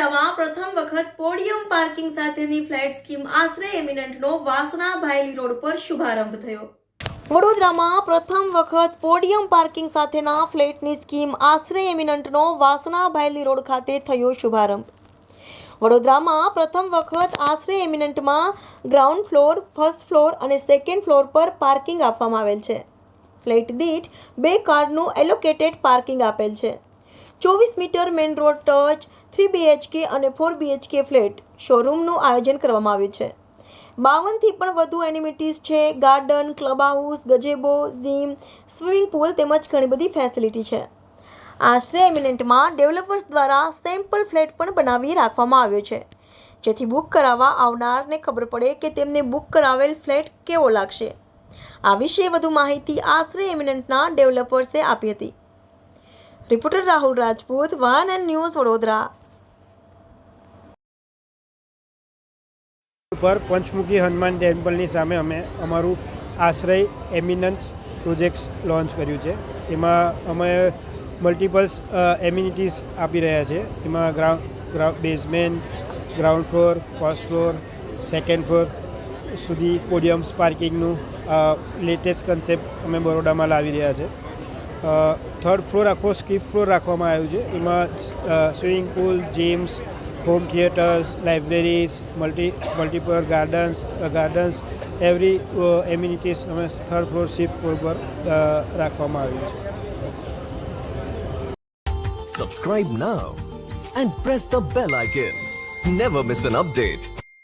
વડોદરામાં પ્રથમ વખત પોડિયમ પાર્કિંગ સાથેની ફ્લેટ સ્કીમ આશરે એમિનન્ટનો વાસણા ભાયલી રોડ પર શુભારંભ થયો. વડોદરામાં પ્રથમ વખત પોડિયમ પાર્કિંગ સાથેના ફ્લેટની સ્કીમ આશરે એમિનન્ટનો વાસણા ભાયલી રોડ ખાતે થયો શુભારંભ. વડોદરામાં પ્રથમ વખત આશરે એમિનન્ટમાં ગ્રાઉન્ડ ફ્લોર, ફર્સ્ટ ફ્લોર અને સેકન્ડ ફ્લોર પર પાર્કિંગ આપવામાં આવેલ છે. ફ્લેટ દીઠ બે કારનું એલોકેટેડ પાર્કિંગ આપેલ છે. ચોવીસ metre main road touch, three BHK અને ફોર બીએચકે ફ્લેટ શોરૂમનું આયોજન કરવામાં આવ્યું છે. બાવનથી પણ વધુ એનિમિટીઝ છે, garden club house gazebo gym swimming pool તેમજ ઘણી બધી ફેસિલિટી છે. આશ્રય એમિનેન્ટમાં ડેવલપર્સ દ્વારા સેમ્પલ ફ્લેટ પણ બનાવી રાખવામાં આવ્યો છે. જેથી બુક કરાવવા આવનારને ખબર પડે કે તેમને બુક કરાવેલ ફ્લેટ કેવો લાગશે. આ વિશે વધુ માહિતી આશ્રય એમિનેન્ટના ડેવલપર્સે આપી હતી. રિપોર્ટર રાહુલ રાજપૂત, વાન એન્ડ ન્યૂઝ વડોદરા. પર પંચમુખી હનુમાન ટેમ્પલની સામે અમે અમારું આશ્રય એમિનન્સ પ્રોજેક્ટ્સ લોન્ચ કર્યું છે. એમાં અમે મલ્ટિપલ્સ એમ્યુનિટીઝ આપી રહ્યા છે. એમાં ground basement ground floor, first floor, second floor સુધી પોડિયમ્સ, પાર્કિંગનું લેટેસ્ટ કન્સેપ્ટ અમે બરોડામાં લાવી રહ્યા છે. થર્ડ ફ્લોર આખો સ્કીપ ફ્લોર રાખવામાં આવ્યું છે. એમાં swimming pool gyms home theatres libraries multi મલ્ટીપર gardens gardens every amenities અમે થર્ડ ફ્લોર સ્કીપ ફ્લોર પર રાખવામાં આવ્યું છે. Subscribe now and press the bell icon never miss an update.